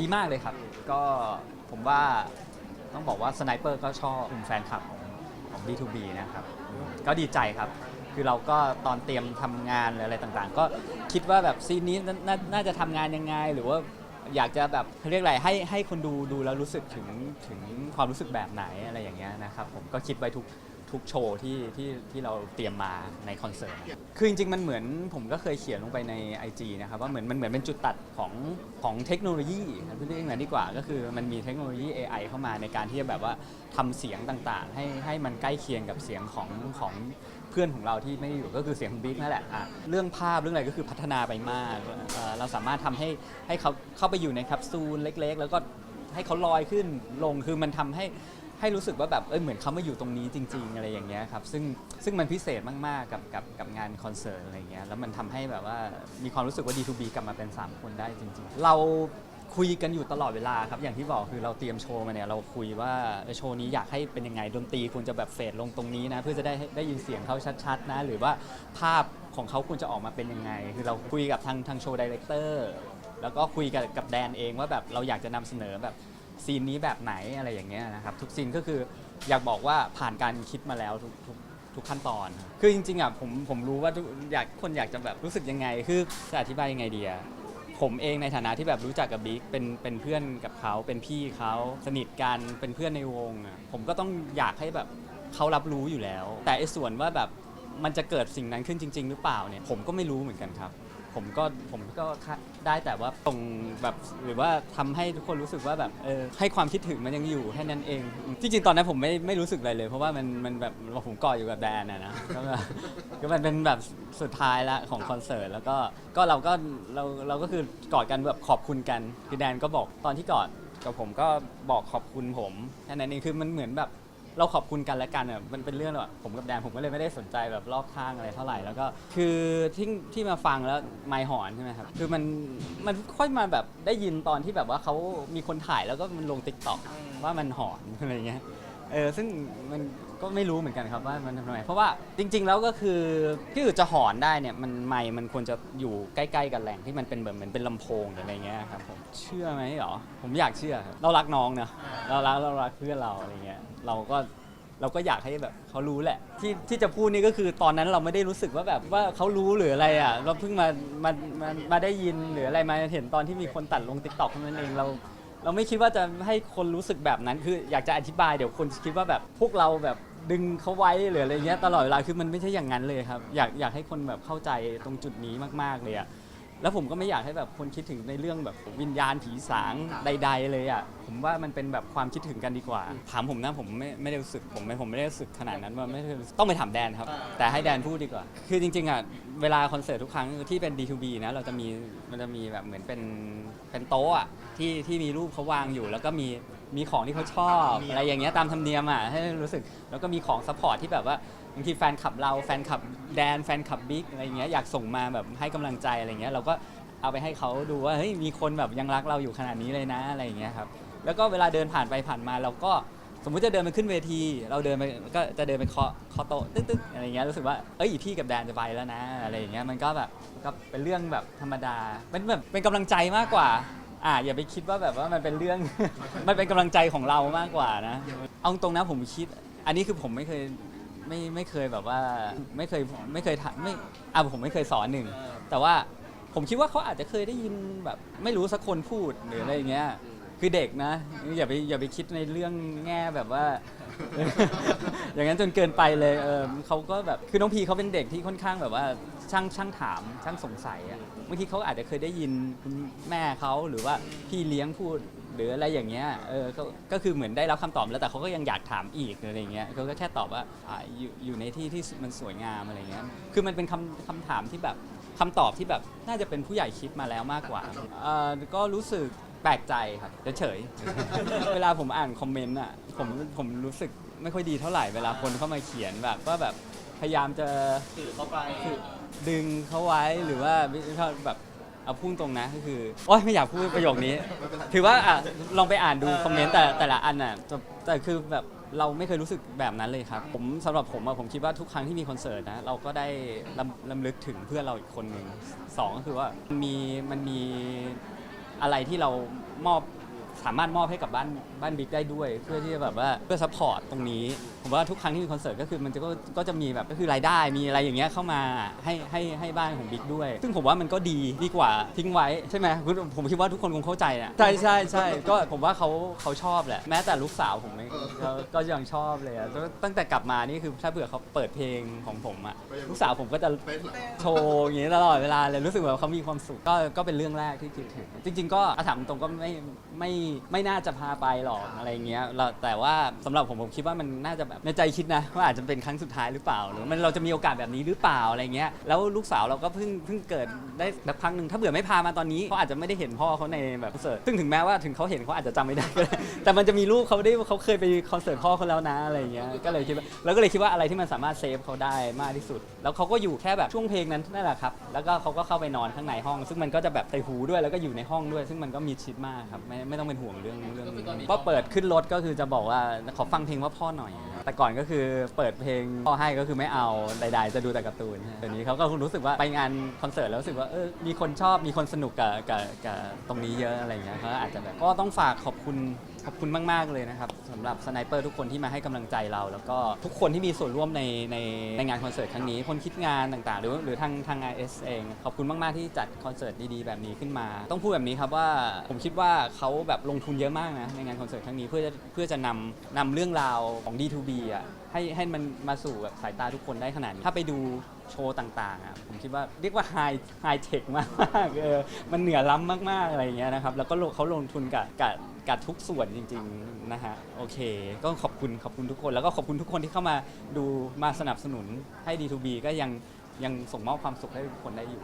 ดีมากเลยครับ ก็ผมว่าต้องบอกว่าสไนเปอร์ก็ชอบกลุ่มแฟนคลับของของ B2B นะครับ ก็ดีใจครับ คือเราก็ตอนเตรียมทำงานหรืออะไรต่างๆ ก็คิดว่าแบบซีนนี้นานาน่าจะทำงานยังไง หรือว่าอยากจะแบบเขาเรียกอะไรให้ให้คนดูดูแล้วรู้สึกถึงถึงความรู้สึกแบบไหนอะไรอย่างเงี้ยนะครับผมก็คิดไว้ทุก ทุกโชว์ที่ที่ที่เราเตรียมมาในคอนเสิร์ตคือจริงๆ มันเหมือนผมก็เคยเขียนลงไปใน IG นะครับว่าเหมือนมันเหมือนเป็นจุดตัดของของเทคโนโลยีพูดเรียกอย่างนั้นดีกว่า ก็คือมันมีเทคโนโลยี AI เข้ามาในการที่จะแบบว่าทำเสียงต่างๆ ให้ให้มันใกล้เคียงกับเสียงของของเพื่อนของเราที่ไม่ได้อยู่ก็คือเสียงของบิ๊กนั่นแหละอะเรื่องภาพเรื่องอะไรก็คือพัฒนาไปมากเอ่อเราสามารถทำให้ให้เขาเข้าไปอยู่ในแคปซูลเล็ก ๆ แล้วก็ให้เขาลอยขึ้นลงคือมันทำให้ ให้รู้สึกว่าแบบเอยเหมือนเขามาอยู่ตรงนี้จริง ๆ อะไรอย่างเงี้ยครับซึ่งซึ่งมันพิเศษมากๆกับกับกับงานคอนเสิร์ตอะไรเงี้ยแล้วมันทำให้แบบว่ามีความรู้สึกว่า D2B กลับมาเป็น 3 คนได้จริง ๆ เราคุยกันอยู่ตลอดเวลาครับอย่างที่บอกคือเราเตรียมโชว์มาเนี่ยเราคุยว่าเออโชว์นี้อยากให้เป็นยังไงดนตรีควรจะแบบเฟดลงตรงนี้นะเพื่อจะได้ได้ยินเสียงเขาชัดๆนะหรือว่าภาพของเขาควรจะออกมาเป็นยังไง คือเราคุยกับทางทางโชว์ดีเลกเตอร์แล้วก็คุยกับกับแดนเองว่าแบบเราอยากจะนำเสนอแบบ ซีนนี้แบบไหนอะไรอย่างเงี้ยนะครับทุกซีนก็คืออยากบอกว่าผ่านการคิดมาแล้วทุกทุกทุกขั้นตอน คือจริงๆอะผมผมรู้ว่าทุกอยากคนอยากจะแบบรู้สึกยังไง คือจะอธิบายยังไงดีอะผมเองในฐานะที่แบบรู้จักกับบิ๊กเป็นเป็นเพื่อนกับเขาเป็นพี่เขาสนิทกันเป็นเพื่อนในวงอะผมก็ต้องอยากให้แบบเขารับรู้อยู่แล้ว แต่ไอ้ส่วนว่าแบบมันจะเกิดสิ่งนั้นขึ้นจริง ๆ หรือเปล่าเนี่ยผมก็ไม่รู้เหมือนกันครับ ผมก็ผมก็ได้แต่ว่าตรงแบบหรือว่าทำให้ทุกคนรู้สึกว่าแบบเออให้ความคิดถึงมันยังอยู่แค่นั้นเอง จริงๆตอนนั้นผมไม่ไม่รู้สึกอะไรเลย เพราะว่ามันมันแบบผมกาะอยู่กับแดนนะนะก็แบบก็มันเป็นแบบสุดท้ายละของคอนเสิร์ตแล้วก็ก็เราก็เราเราก็คือกอดกันแบบขอบคุณกันคือแดนก็บอกตอนที่กอดกับผมก็บอกขอบคุณผมแค่นั้นเองคือมันเหมือนแบบ เราขอบคุณกันและกันเนี่ยมันเป็นเรื่องแบบผมกับแดนผมก็เลยไม่ได้สนใจแบบรอบข้างอะไรเท่าไหร่แล้วก็คือที่ที่มาฟังแล้วไมค์หอนใช่ไหมครับคือมันมันค่อยมาแบบได้ยินตอนที่แบบว่าเขามีคนถ่ายแล้วก็มันลงติ๊กต็อกว่ามันหอนอะไรเงี้ยเออซึ่งมัน ก็ไม่รู้เหมือนกันครับว่ามันทำไมเพราะว่าจริง ๆ แล้วก็คือที่อื่นจะหอนได้เนี่ยมันไมค์มันควรจะอยู่ใกล้ๆกับแหล่งที่มันเป็นแบบเหมือนเป็นลำโพงหรืออะไรเงี้ยครับผมเชื่อไหมหรอผมอยากเชื่อครับเรารักน้องเนะเรารักเรารักเพื่อนเราอะไรเงี้ยเราก็เราก็อยากให้แบบเขารู้แหละ ที่ที่จะพูดนี่ก็คือตอนนั้นเราไม่ได้รู้สึกว่าแบบว่าเขารู้หรืออะไรอะเราเพิ่งมามามามาได้ยินหรืออะไรมาเห็นตอนที่มีคนตัดลงติ๊กต็อกนั้นเองเรา เราไม่คิดว่าจะให้คนรู้สึกแบบนั้นคืออยากจะอธิบายเดี๋ยวคนคิดว่าแบบพวกเราแบบ ดึงเขาไว้หรืออะไรเงี้ยตลอดเวลาคือมันไม่ใช่อย่างนั้นเลยครับ อยากอยากให้คนแบบเข้าใจตรงจุดนี้มากๆเลยอะแล้วผมก็ไม่อยากให้แบบคนคิดถึงในเรื่องแบบวิญญาณผีสางใด ๆ เลยอะผมว่ามันเป็นแบบความคิดถึงกันดีกว่า ถามผมนะผมไม่ไม่ได้รู้สึกผมไม่ผมไม่ได้รู้สึกขนาดนั้นว่าไม่ได้รู้สึกต้องไปถามแดนครับ แต่ให้แดนพูดดีกว่า คือจริงๆอะเวลาคอนเสิร์ตทุกครั้งที่เป็น D2B นะเราจะมีมันจะมีแบบเหมือนเป็นเป็นโต๊ะอะที่ที่มีรูปเขาวางอยู่ แล้วก็มี มีของที่เขาชอบอะไรอย่างเงี้ยตามธรรมเนียมอะให้รู้สึกแล้วก็มีของซัพพอร์ตที่แบบว่าบางทีแฟนคลับเราแฟนคลับแดนแฟนคลับบิ๊กอะไรอย่างเงี้ยอยากส่งมาแบบให้กำลังใจอะไรเงี้ยเราก็เอาไปให้เขาดูว่าเฮ้ยมีคนแบบยังรักเราอยู่ขนาดนี้เลยนะอะไรอย่างเงี้ยครับแล้วก็เวลาเดินผ่านไปผ่านมาเราก็สมมุติจะเดินไปขึ้นเวที เราเดินไปก็จะเดินไปเคาะเคาะโต๊ะตึ๊กตึ๊กอะไรอย่างเงี้ยรู้สึกว่าเอ้ยพี่กับแดนจะไปแล้วนะอะไรอย่างเงี้ยมันก็แบบก็เป็นเรื่องแบบธรรมดาเป็นแบบเป็นกำลังใจมากกว่า อ่าอย่าไปคิดว่าแบบว่ามันเป็นเรื่อง มันเป็นกำลังใจของเรามากกว่านะ เอาตรงนะผมคิด อันนี้คือผมไม่เคยไม่ไม่เคยแบบว่าไม่เคยไม่เคยทำไม่อ่าผมไม่เคยสอนหนึ่งแต่ว่าผมคิดว่าเขาอาจจะเคยได้ยินแบบ ไม่รู้สักคนพูดหรืออะไรอย่างเงี้ย คือเด็กนะ อย่าไปอย่าไปคิดในเรื่องแง่แบบว่า อย่างนั้นจนเกินไปเลยเออเขาก็แบบคือน้องพีเขาเป็นเด็กที่ค่อนข้างแบบว่าช่างช่างถามช่างสงสัยอะบางทีเขาอาจจะเคยได้ยินคุณแม่เขาหรือว่าพี่เลี้ยงพูดหรืออะไรอย่างเงี้ยเออก็ก็คือเหมือนได้รับคำตอบแล้วแต่เขาก็ยังอยากถามอีกหรืออะไรอย่างเงี้ยเขาก็แค่ตอบว่าอ่าอยู่อยู่ในที่ที่มันสวยงามอะไรเงี้ยคือมันเป็นคำคำถามที่แบบคำตอบที่แบบน่าจะเป็นผู้ใหญ่คิดมาแล้วมากกว่าเอ่อก็รู้สึก แปลกใจครับเฉยๆ เวลาผมอ่านคอมเมนต์อะผมผมรู้สึกไม่ค่อยดีเท่าไหร่เวลาคนเข้ามาเขียนแบบว่าแบบพยายามจะสื่อเข้าไปดึงเขาไว้หรือว่าแบบเอาพุ่งตรงนะก็คือโอ๊ยไม่อยากพูดประโยคนี้ ถือว่าอะลองไปอ่านดูคอมเมนต์แต่แต่ละอันอะแต่แต่คือแบบเราไม่เคยรู้สึกแบบนั้นเลยครับ ผมสำหรับผมอะผมคิดว่าทุกครั้งที่มีคอนเสิร์ตนะเราก็ได้ลำลำลึกถึงเพื่อนเราอีกคนหนึ่งสองก็คือว่ามันมีมันมี อะไรที่เรามอบสามารถมอบให้กับบ้านบ้านบิ๊กได้ด้วย เพื่อที่จะแบบว่าเพื่อซัพพอร์ตตรงนี้ ผมว่าทุกครั้งที่มีคอนเสิร์ตก็คือมันจะก็ก็จะมีแบบก็คือรายได้มีอะไรอย่างเงี้ยเข้ามาให้ให้ให้บ้านของบิ๊กด้วย ซึ่งผมว่ามันก็ดีดีกว่าทิ้งไว้ใช่ไหมคุณผมคิดว่าทุกคนคงเข้าใจอะใช่ใช่ใช่ก็ผมว่าเขาเขาชอบแหละแม้แต่ลูกสาวผมเองก็ก็ยังชอบเลยอะตั้งแต่กลับมานี่คือถ้าเผื่อเขาเปิดเพลงของผมอะลูกสาวผมก็จะเต้นเหรอโชว์อย่างนี้ตลอดเวลาเลยรู้สึกว่าเขามีความสุขก็ก็เป็นเรื่องแรกที่คิดถึงจริง ๆ ก็อาถามตรงก็ไม่ไม่ไม่น่าจะพาไปหรอกอะไรเงี้ยเราแต่ว่าสำหรับผมผมคิดว่ามันน่าจะแบบในใจคิดนะว่าอาจจะเป็นครั้งสุดท้ายหรือเปล่า หรือมันเราจะมีโอกาสแบบนี้หรือเปล่าอะไรเงี้ยแล้วลูกสาวเราก็เพิ่งเพิ่งเกิดได้แบบครั้งหนึ่งถ้าเบื่อไม่พามาตอนนี้เขาอาจจะไม่ได้เห็นพ่อเขาในแบบคอนเสิร์ตซึ่งถึงแม้ว่าถึงเขาเห็นเขาอาจจะจำไม่ได้ก็ได้แต่มันจะมีรูปเขาได้เขาเคยไปคอนเสิร์ตพ่อเขาแล้วนะอะไรเงี้ยก็เลยคิดว่าแล้วก็เลยคิดว่าอะไรที่มันสามารถเซฟเขาได้มากที่สุด แล้วเขาก็อยู่แค่แบบช่วงเพลงนั้นนั่นแหละครับแล้วก็เขาก็เข้าไปนอนข้างในห้อง ซึ่งมันก็จะแบบใส่หูด้วยแล้วก็อยู่ในห้องด้วย ซึ่งมันก็มีชิดมากครับไม่ไม่ต้องเป็นห่วงเรื่องเรื่องนี้ก็เปิดขึ้นรถก็คือจะบอกว่าขอฟังเพลงว่าพ่อหน่อยแต่ก่อนก็คือเปิดเพลงพ่อให้ก็คือไม่เอาใดๆจะดูแต่การ์ตูนเดี๋ยวนี้เขาก็คงรู้สึกว่าไปงานคอนเสิร์ตแล้วรู้สึกว่าเออมีคนชอบมีคนสนุกกับกับกับตรงนี้เยอะอะไรอย่างเงี้ยเขาอาจจะแบบก็ต้องฝากขอบคุณ ขอบคุณมาก ๆ เลยนะครับสำหรับสไนเปอร์ทุกคนที่มาให้กำลังใจเรา แล้วก็ทุกคนที่มีส่วนร่วมในในในงานคอนเสิร์ตครั้งนี้ คนคิดงานต่างๆ หรือหรือทางทาง RS เอง ขอบคุณมาก ๆ ที่จัดคอนเสิร์ตดีๆ แบบนี้ขึ้นมา ต้องพูดแบบนี้ครับว่าผมคิดว่าเขาแบบลงทุนเยอะมากนะในงานคอนเสิร์ตครั้งนี้เพื่อจะเพื่อจะนำนำเรื่องราวของ D2B อะให้ให้มันมาสู่แบบสายตาทุกคนได้ขนาดนี้ถ้าไปดูโชว์ต่างๆอะผมคิดว่าเรียกว่าไฮไฮเทคมากๆเออมันเหนือล้ำมากๆอะไรอย่างเงี้ยนะครับแล้วก็เขาลงทุนกับกับ กับทุกส่วนจริงๆนะฮะโอเค ก็ขอบคุณขอบคุณทุกคน แล้วก็ขอบคุณทุกคนที่เข้ามาดูมาสนับสนุนให้ D2B ก็ยังยังส่งมอบความสุขให้ทุกคนได้อยู่